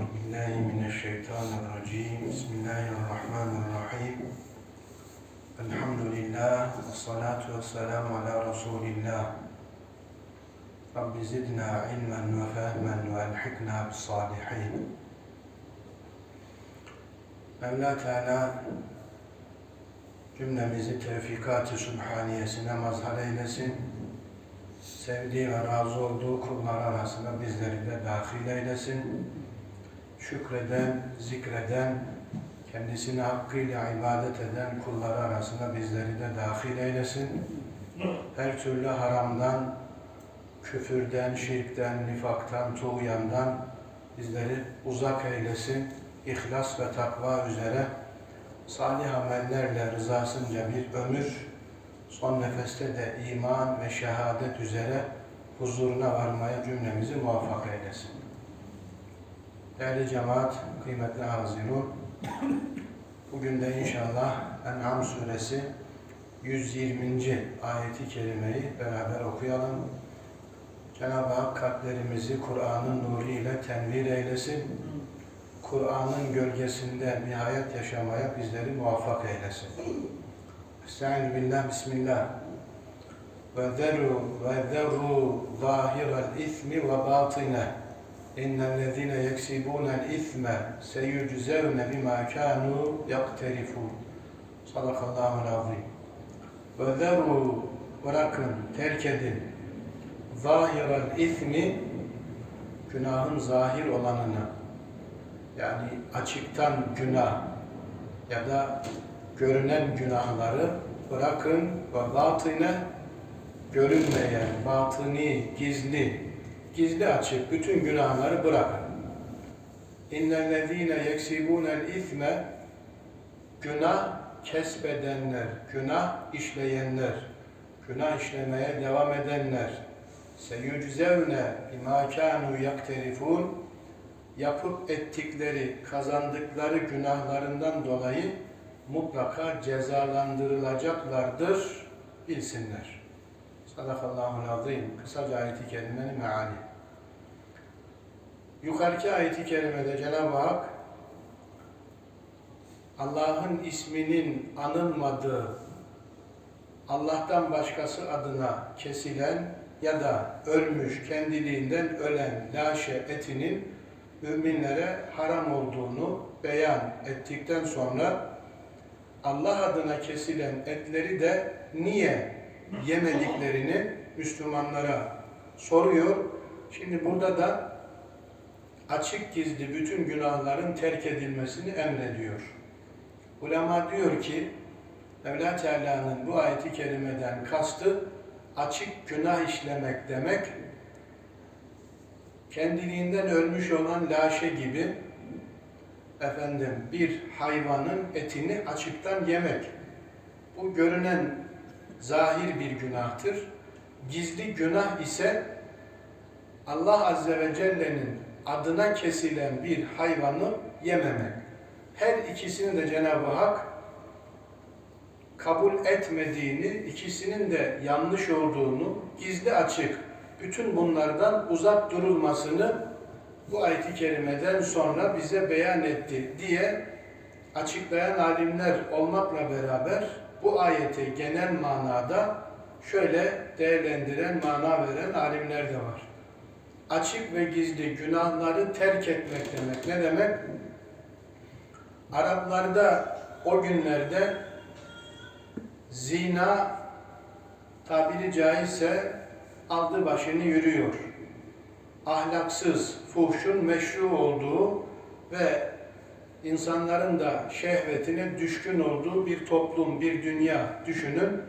بالله من الشيطان الرجيم بسم الله الرحمن الرحيم الحمد لله والصلاة والسلام على رسول الله رب زدنا علما وفهما والحقنا بالصالحين Mevla Teala cümlemizi tevfikat-ı sübhaniyesine mazhar eylesin. Sevdiği ve razı olduğu kullar arasında bizleri de dahil eylesin. Şükreden, zikreden, kendisine hakkıyla ibadet eden kulları arasında bizleri de dahil eylesin. Her türlü haramdan, küfürden, şirkten, nifaktan, tuğyandan bizleri uzak eylesin. İhlas ve takva üzere salih amellerle rızasınca bir ömür, son nefeste de iman ve şehadet üzere huzuruna varmaya cümlemizi muvaffak eylesin. Değerli cemaat, kıymetli hazirun, bugün de inşallah En'am suresi 120. ayeti kerimeyi beraber okuyalım. Cenab-ı Hak kalplerimizi Kur'an'ın nuru ile tenvir eylesin. Kur'an'ın gölgesinde bir hayat yaşamaya bizleri muvaffak eylesin. Estaizu billah, bismillah. Ve zeru ve zeru zahiral ismi ve batine. İnnellezine yeksibunel isme seyüczevne bima kanu yakterifun. Sadakallahul azim. Ve zeru bırakın, terk edin. Zahiral ismi günahın zahir olanını yani açıktan günah ya da görünen günahları bırakın ve batine görünmeyen, batıni, gizli, gizli açık bütün günahları bırakın. İnnellezîne yeksibûnel isme günah kesbedenler, günah işleyenler, günah işlemeye devam edenler seyüczevne bimâ kânû yakterifûn yapıp ettikleri, kazandıkları günahlarından dolayı mutlaka cezalandırılacaklardır, bilsinler. Sadakallahu azim. Kısaca ayeti kerimenin meali. Yukarıki ayeti kerimede Cenab-ı Hak Allah'ın isminin anılmadığı, Allah'tan başkası adına kesilen ya da ölmüş, kendiliğinden ölen laşe etinin müminlere haram olduğunu beyan ettikten sonra Allah adına kesilen etleri de niye yemediklerini Müslümanlara soruyor. Şimdi burada da açık gizli bütün günahların terk edilmesini emrediyor. Ulema diyor ki Mevla Teala'nın bu ayeti kerimeden kastı açık günah işlemek demek kendiliğinden ölmüş olan laşe gibi efendim bir hayvanın etini açıktan yemek. Bu görünen zahir bir günahtır. Gizli günah ise Allah Azze ve Celle'nin adına kesilen bir hayvanı yememek. Her ikisini de Cenab-ı Hak kabul etmediğini, ikisinin de yanlış olduğunu gizli açık bütün bunlardan uzak durulmasını bu ayet-i kerimeden sonra bize beyan etti diye açıklayan alimler olmakla beraber bu ayeti genel manada şöyle değerlendiren, mana veren alimler de var. Açık ve gizli günahları terk etmek demek. Ne demek? Araplarda o günlerde zina tabiri caizse aldı başını yürüyor. Ahlaksız, fuhşun meşru olduğu ve insanların da şehvetine düşkün olduğu bir toplum, bir dünya düşünün.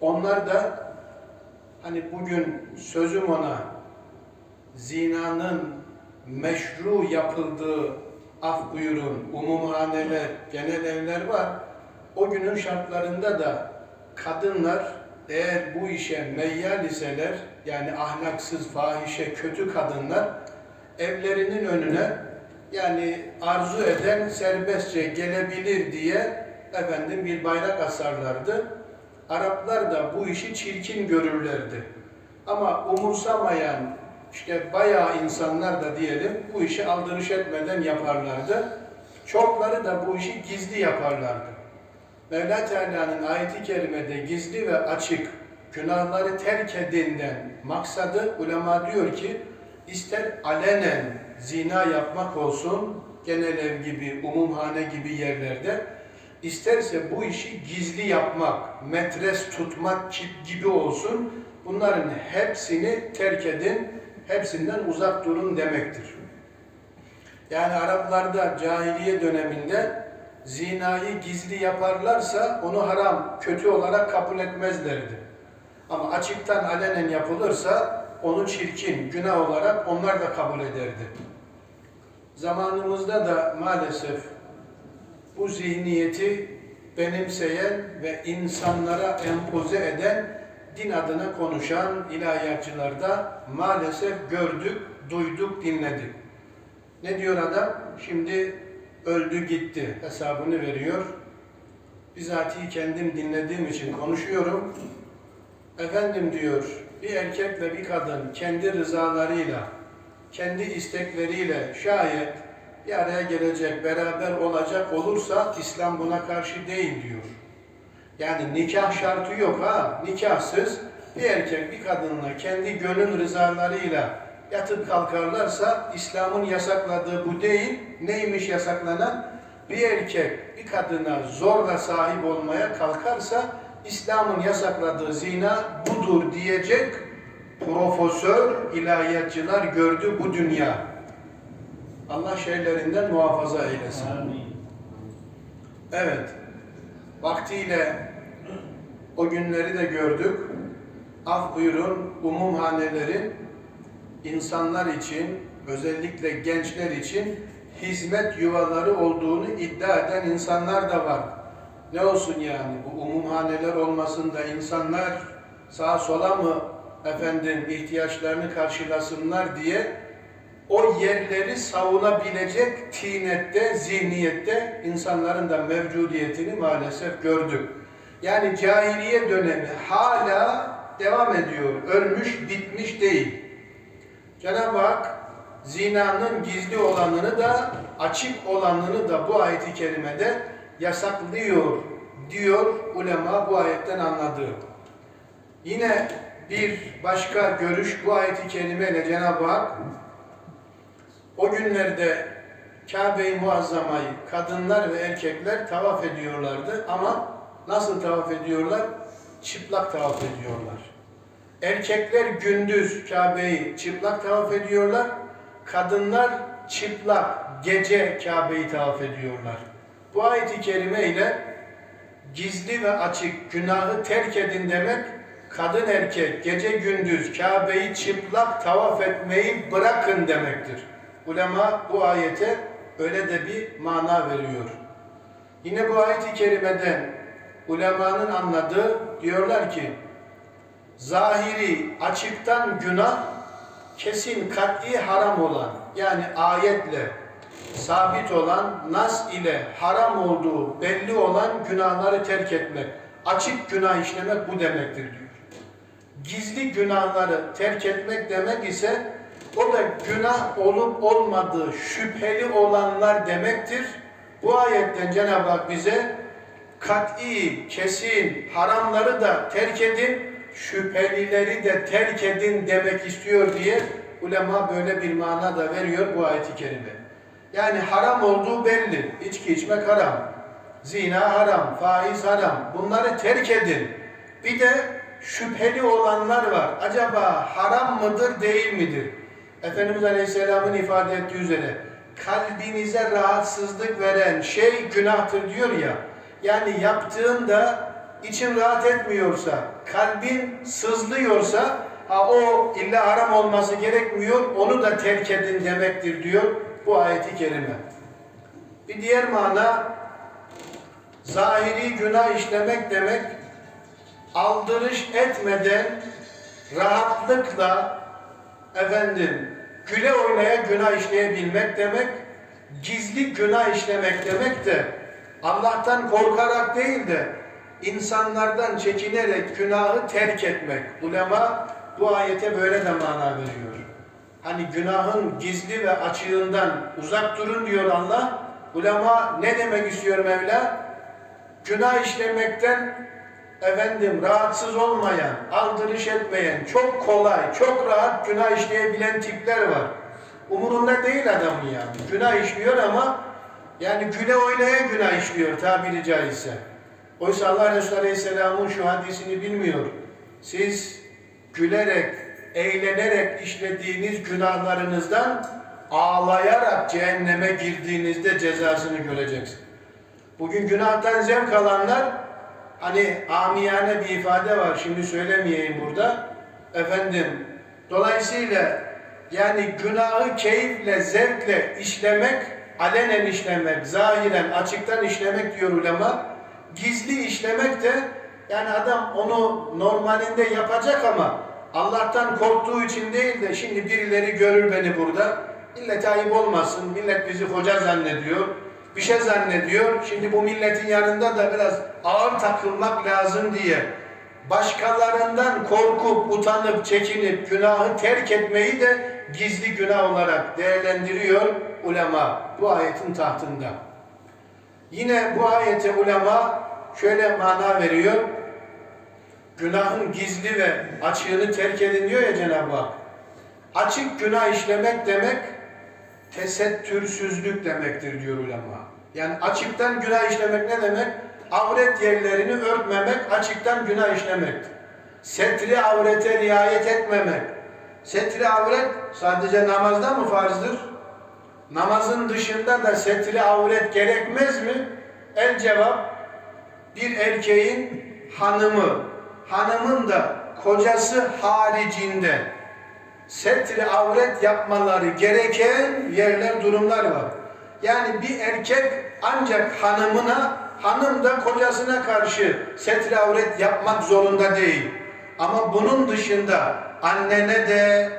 Onlar da hani bugün sözüm ona zinanın meşru yapıldığı af buyurun, umumhaneler, genel evler var. O günün şartlarında da kadınlar eğer bu işe meyyal iseler, yani ahlaksız, fahişe, kötü kadınlar evlerinin önüne yani arzu eden serbestçe gelebilir diye efendim bir bayrak asarlardı. Araplar da bu işi çirkin görürlerdi. Ama umursamayan işte bayağı insanlar da diyelim bu işi aldırış etmeden yaparlardı. Çokları da bu işi gizli yaparlardı. Mevla Teala'nın ayeti kerimede gizli ve açık günahları terk edinden maksadı ulema diyor ki ister alenen zina yapmak olsun genel ev gibi, umumhane gibi yerlerde isterse bu işi gizli yapmak, metres tutmak gibi olsun bunların hepsini terk edin, hepsinden uzak durun demektir. Yani Araplarda cahiliye döneminde zinayı gizli yaparlarsa onu haram, kötü olarak kabul etmezlerdi. Ama açıktan alenen yapılırsa onu çirkin, günah olarak onlar da kabul ederdi. Zamanımızda da maalesef bu zihniyeti benimseyen ve insanlara empoze eden din adına konuşan ilahiyatçılarda maalesef gördük, duyduk, dinledik. Ne diyor adam? Şimdi öldü gitti hesabını veriyor. Bizatihi kendim dinlediğim için konuşuyorum. Efendim diyor, bir erkek ve bir kadın kendi rızalarıyla, kendi istekleriyle şayet bir araya gelecek, beraber olacak olursa İslam buna karşı değil diyor. Yani nikah şartı yok ha, nikahsız bir erkek bir kadınla kendi gönül rızalarıyla yatıp kalkarlarsa İslam'ın yasakladığı bu değil. Neymiş yasaklanan? Bir erkek bir kadına zorla sahip olmaya kalkarsa İslam'ın yasakladığı zina budur diyecek profesör ilahiyatçılar gördü bu dünya. Allah şeylerinden muhafaza eylesin. Evet. Vaktiyle o günleri de gördük. Af buyurun umumhanelerin insanlar için, özellikle gençler için hizmet yuvaları olduğunu iddia eden insanlar da var. Ne olsun yani bu umumhaneler olmasında insanlar sağa sola mı efendim ihtiyaçlarını karşılasınlar diye o yerleri savunabilecek tinette, zihniyette insanların da mevcudiyetini maalesef gördük. Yani cahiliye dönemi hala devam ediyor. Ölmüş, bitmiş değil. Cenab-ı Hak zinanın gizli olanını da açık olanını da bu ayeti kerimede yasaklıyor diyor ulema bu ayetten anladığı. Yine bir başka görüş bu ayeti kerimeyle Cenab-ı Hak o günlerde Kabe-i Muazzama'yı kadınlar ve erkekler tavaf ediyorlardı ama nasıl tavaf ediyorlar? Çıplak tavaf ediyorlar. Erkekler gündüz Kabe'yi çıplak tavaf ediyorlar. Kadınlar çıplak gece Kabe'yi tavaf ediyorlar. Bu ayet-i kerime ile gizli ve açık günahı terk edin demek kadın erkek gece gündüz Kabe'yi çıplak tavaf etmeyi bırakın demektir. Ulema bu ayete öyle de bir mana veriyor. Yine bu ayet-i kerimeden ulemanın anladığı diyorlar ki zahiri açıktan günah kesin kat'i haram olan yani ayetle sabit olan nas ile haram olduğu belli olan günahları terk etmek. Açık günah işlemek bu demektir diyor. Gizli günahları terk etmek demek ise o da günah olup olmadığı şüpheli olanlar demektir. Bu ayetten Cenab-ı Hak bize kat'i, kesin haramları da terk edin, şüphelileri de terk edin demek istiyor diye ulema böyle bir mana da veriyor bu ayeti kerime. Yani haram olduğu belli. İçki içmek haram. Zina haram, faiz haram. Bunları terk edin. Bir de şüpheli olanlar var. Acaba haram mıdır, değil midir? Efendimiz Aleyhisselam'ın ifade ettiği üzere kalbinize rahatsızlık veren şey günahtır diyor ya. Yani yaptığında için rahat etmiyorsa, kalbin sızlıyorsa ha, o illa haram olması gerekmiyor, onu da terk edin demektir diyor bu ayeti kerime. Bir diğer mana zahiri günah işlemek demek aldırış etmeden rahatlıkla efendim güle oynaya günah işleyebilmek demek gizli günah işlemek demek de Allah'tan korkarak değil de insanlardan çekinerek günahı terk etmek. Ulema bu ayete böyle de mana veriyor. Hani günahın gizli ve açığından uzak durun diyor Allah. Ulema ne demek istiyor Mevla? Günah işlemekten efendim rahatsız olmayan, aldırış etmeyen, çok kolay, çok rahat günah işleyebilen tipler var. Umurunda değil adamın yani. Günah işliyor ama yani güle oynaya günah işliyor tabiri caizse. Oysa Allah Resulü Aleyhisselam'ın şu hadisini bilmiyor. Siz gülerek, eğlenerek işlediğiniz günahlarınızdan ağlayarak cehenneme girdiğinizde cezasını göreceksiniz. Bugün günahtan zevk alanlar hani amiyane bir ifade var şimdi söylemeyeyim burada. Efendim dolayısıyla yani günahı keyifle, zevkle işlemek, alenen işlemek, zahiren, açıktan işlemek diyor ulema. Gizli işlemek de yani adam onu normalinde yapacak ama Allah'tan korktuğu için değil de şimdi birileri görür beni burada. Millet ayıp olmasın, millet bizi hoca zannediyor, bir şey zannediyor. Şimdi bu milletin yanında da biraz ağır takılmak lazım diye başkalarından korkup, utanıp, çekinip günahı terk etmeyi de gizli günah olarak değerlendiriyor ulema bu ayetin tahtında. Yine bu ayete ulema şöyle mana veriyor. Günahın gizli ve açığını terk edin diyor ya Cenab-ı Hak. Açık günah işlemek demek tesettürsüzlük demektir diyor ulema. Yani açıktan günah işlemek ne demek? Avret yerlerini örtmemek, açıktan günah işlemektir. Setri avrete riayet etmemek. Setri avret sadece namazda mı farzdır? Namazın dışında da setri avret gerekmez mi? El cevap bir erkeğin hanımı, hanımın da kocası haricinde setri avret yapmaları gereken yerler, durumlar var. Yani bir erkek ancak hanımına, hanım da kocasına karşı setri avret yapmak zorunda değil. Ama bunun dışında annene de,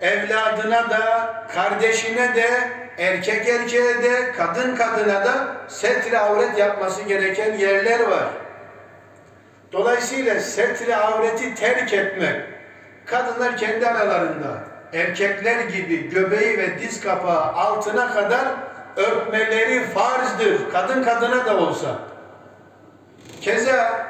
evladına da, kardeşine de, erkek erkeğe de, kadın kadına da setri avret yapması gereken yerler var. Dolayısıyla setri avreti terk etmek, kadınlar kendi aralarında erkekler gibi göbeği ve diz kapağı altına kadar örtmeleri farzdır. Kadın kadına da olsa. Keza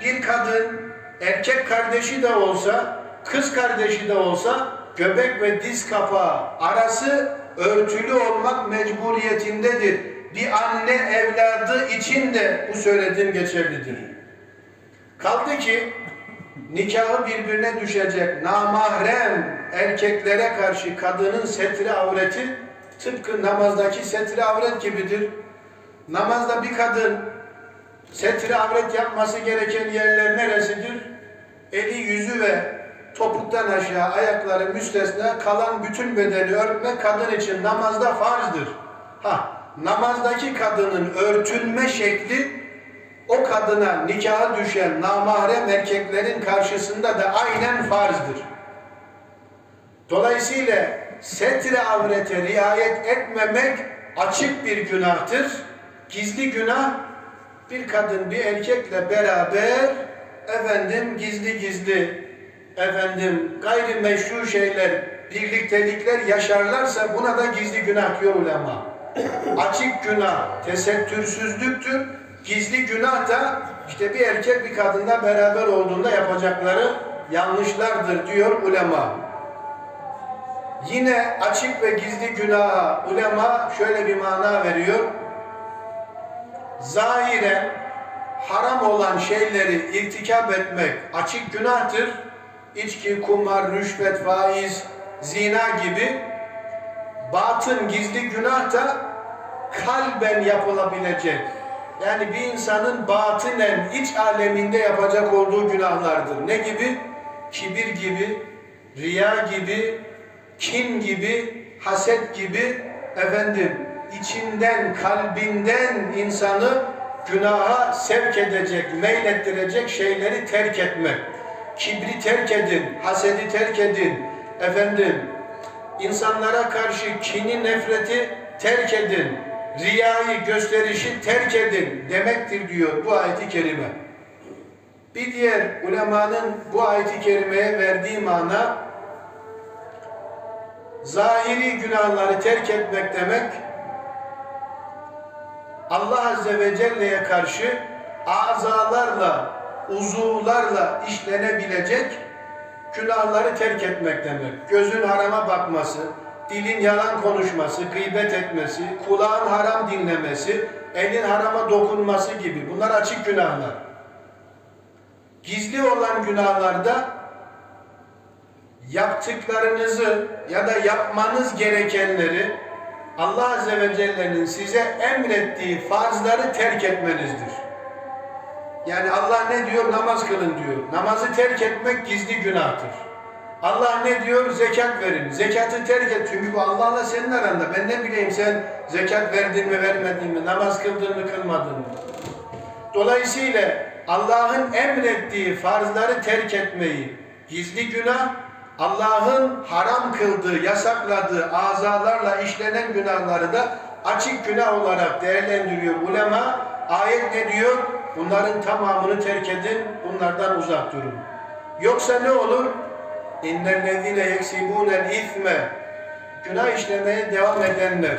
bir kadın erkek kardeşi de olsa, kız kardeşi de olsa göbek ve diz kapağı arası örtülü olmak mecburiyetindedir. Bir anne evladı için de bu söylediğim geçerlidir. Kaldı ki nikahı birbirine düşecek namahrem erkeklere karşı kadının setri avreti tıpkı namazdaki setri avret gibidir. Namazda bir kadın setri avret yapması gereken yerler neresidir? Eli, yüzü ve topuktan aşağı ayakları müstesna kalan bütün bedeni örtmek kadın için namazda farzdır. Ha, namazdaki kadının örtünme şekli o kadına nikaha düşen namahrem erkeklerin karşısında da aynen farzdır. Dolayısıyla setre avrete riayet etmemek açık bir günahtır. Gizli günah bir kadın bir erkekle beraber efendim gizli gizli efendim gayrimeşru şeyler birliktelikler yaşarlarsa buna da gizli günah diyor ulema. Açık günah tesettürsüzlüktür. Gizli günah da işte bir erkek bir kadınla beraber olduğunda yapacakları yanlışlardır diyor ulema. Yine açık ve gizli günaha ulema şöyle bir mana veriyor. Zahiren haram olan şeyleri irtikap etmek açık günahtır. İçki, kumar, rüşvet, faiz, zina gibi batın gizli günah da kalben yapılabilecek. Yani bir insanın batinen iç aleminde yapacak olduğu günahlardır. Ne gibi? Kibir gibi, riya gibi, kin gibi, haset gibi efendim içinden, kalbinden insanı günaha sevk edecek, meylettirecek şeyleri terk etmek. Kibri terk edin, hasedi terk edin. Efendim, insanlara karşı kini, nefreti terk edin. Riyayı, gösterişi terk edin demektir diyor bu ayeti kerime. Bir diğer ulemanın bu ayeti kerimeye verdiği mana Zahiri günahları terk etmek demek, Allah Azze ve Celle'ye karşı azalarla, uzuvlarla işlenebilecek günahları terk etmek demek. Gözün harama bakması, dilin yalan konuşması, gıybet etmesi, kulağın haram dinlemesi, elin harama dokunması gibi. Bunlar açık günahlar. Gizli olan günahlarda yaptıklarınızı ya da yapmanız gerekenleri Allah Azze ve Celle'nin size emrettiği farzları terk etmenizdir. Yani Allah ne diyor? Namaz kılın diyor. Namazı terk etmek gizli günahtır. Allah ne diyor? Zekat verin. Zekatı terk et. Çünkü bu Allah'la senin aranda. Ben ne bileyim sen zekat verdin mi vermedin mi? Namaz kıldın mı kılmadın mı? Dolayısıyla Allah'ın emrettiği farzları terk etmeyi gizli günah, Allah'ın haram kıldığı, yasakladığı azalarla işlenen günahları da açık günah olarak değerlendiriyor ulema. Ayet ne diyor? Bunların tamamını terk edin, bunlardan uzak durun. Yoksa ne olur? İnnellezine yeksibûnel isme Günah işlemeye devam edenler.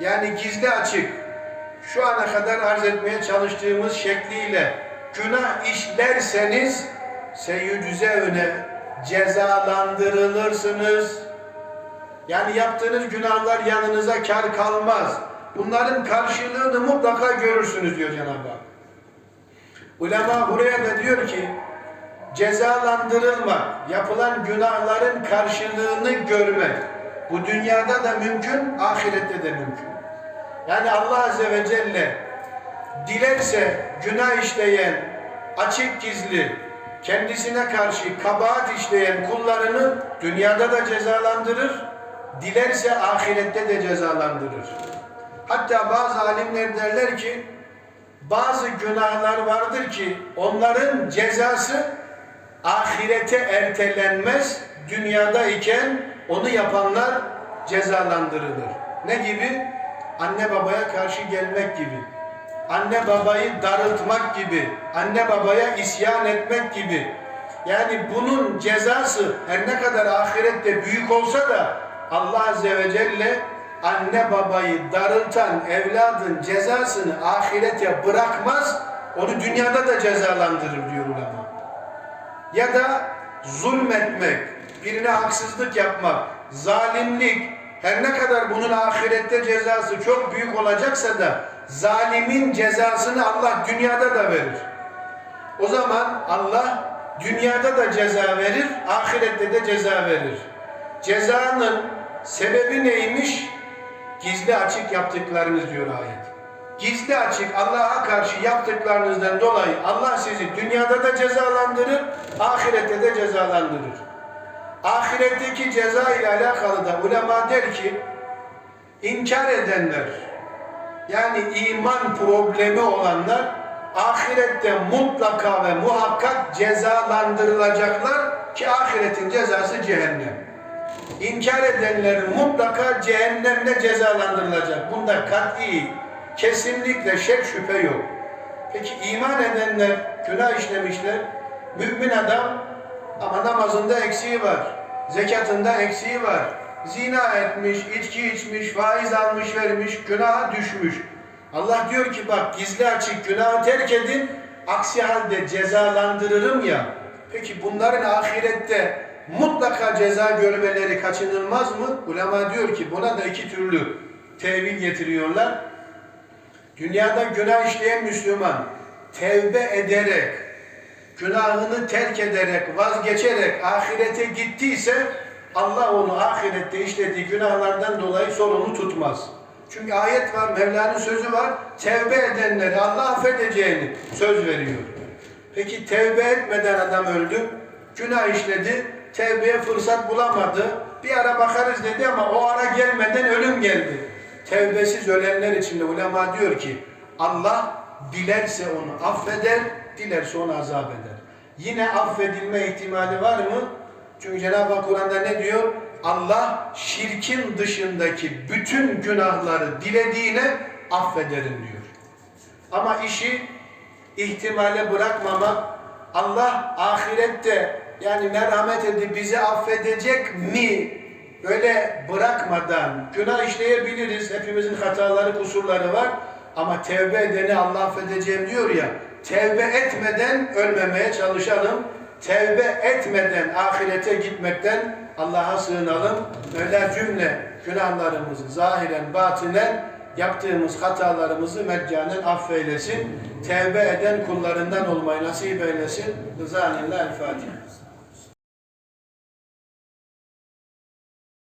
Yani gizli açık, şu ana kadar arz etmeye çalıştığımız şekliyle günah işlerseniz seyyücüzevne cezalandırılırsınız. Yani yaptığınız günahlar yanınıza kar kalmaz. Bunların karşılığını mutlaka görürsünüz diyor Cenab-ı Hak. Ulema buraya da diyor ki cezalandırılmak, yapılan günahların karşılığını görmek. Bu dünyada da mümkün, ahirette de mümkün. Yani Allah Azze ve Celle dilerse günah işleyen, açık gizli, kendisine karşı kabahat işleyen kullarını dünyada da cezalandırır, dilerse ahirette de cezalandırır. Hatta bazı alimler derler ki, bazı günahlar vardır ki onların cezası ahirete ertelenmez, dünyada iken onu yapanlar cezalandırılır. Ne gibi? Anne babaya karşı gelmek gibi. Anne babayı darıltmak gibi. Anne babaya isyan etmek gibi. Yani bunun cezası her ne kadar ahirette büyük olsa da Allah Azze ve Celle anne babayı darıltan evladın cezasını ahirete bırakmaz, onu dünyada da cezalandırır diyor ulema. Ya da zulmetmek, birine haksızlık yapmak, zalimlik, her ne kadar bunun ahirette cezası çok büyük olacaksa da zalimin cezasını Allah dünyada da verir. O zaman Allah dünyada da ceza verir, ahirette de ceza verir. Cezanın sebebi neymiş? Gizli açık yaptıklarınız diyor ayet. Gizli açık Allah'a karşı yaptıklarınızdan dolayı Allah sizi dünyada da cezalandırır, ahirette de cezalandırır. Ahiretteki ceza ile alakalı da ulema der ki, inkar edenler, yani iman problemi olanlar, ahirette mutlaka ve muhakkak cezalandırılacaklar ki ahiretin cezası cehennem. İnkar edenler mutlaka cehennemle cezalandırılacak. Bunda kat'i, kesinlikle şek şüphe yok. Peki iman edenler, günah işlemişler, mümin adam ama namazında eksiği var, zekatında eksiği var, zina etmiş, içki içmiş, faiz almış vermiş, günaha düşmüş. Allah diyor ki bak gizli açık günahı terk edin, aksi halde cezalandırırım ya. Peki bunların ahirette mutlaka ceza görmeleri kaçınılmaz mı? Ulema diyor ki buna da iki türlü tevil getiriyorlar. Dünyada günah işleyen Müslüman tevbe ederek, günahını terk ederek, vazgeçerek ahirete gittiyse Allah onu ahirette işlediği günahlardan dolayı sorumlu tutmaz. Çünkü ayet var, Mevla'nın sözü var. Tevbe edenleri Allah affedeceğini söz veriyor. Peki tevbe etmeden adam öldü, günah işledi, tevbeye fırsat bulamadı. Bir ara bakarız dedi ama o ara gelmeden ölüm geldi. Tevbesiz ölenler için de ulema diyor ki Allah dilerse onu affeder, dilerse onu azap eder. Yine affedilme ihtimali var mı? Çünkü Cenab-ı Hak Kur'an'da ne diyor? Allah şirkin dışındaki bütün günahları dilediğine affederim diyor. Ama işi ihtimale bırakmamak, Allah ahirette yani merhamet edip bizi affedecek mi? Böyle bırakmadan günah işleyebiliriz. Hepimizin hataları, kusurları var. Ama tevbe edeni Allah affedeceğim diyor ya. Tevbe etmeden ölmemeye çalışalım. Tevbe etmeden ahirete gitmekten Allah'a sığınalım. Mevla cümle günahlarımızı zahiren, batinen yaptığımız hatalarımızı meccanen affeylesin. Tevbe eden kullarından olmayı nasip eylesin. Rızanillah el Fatiha.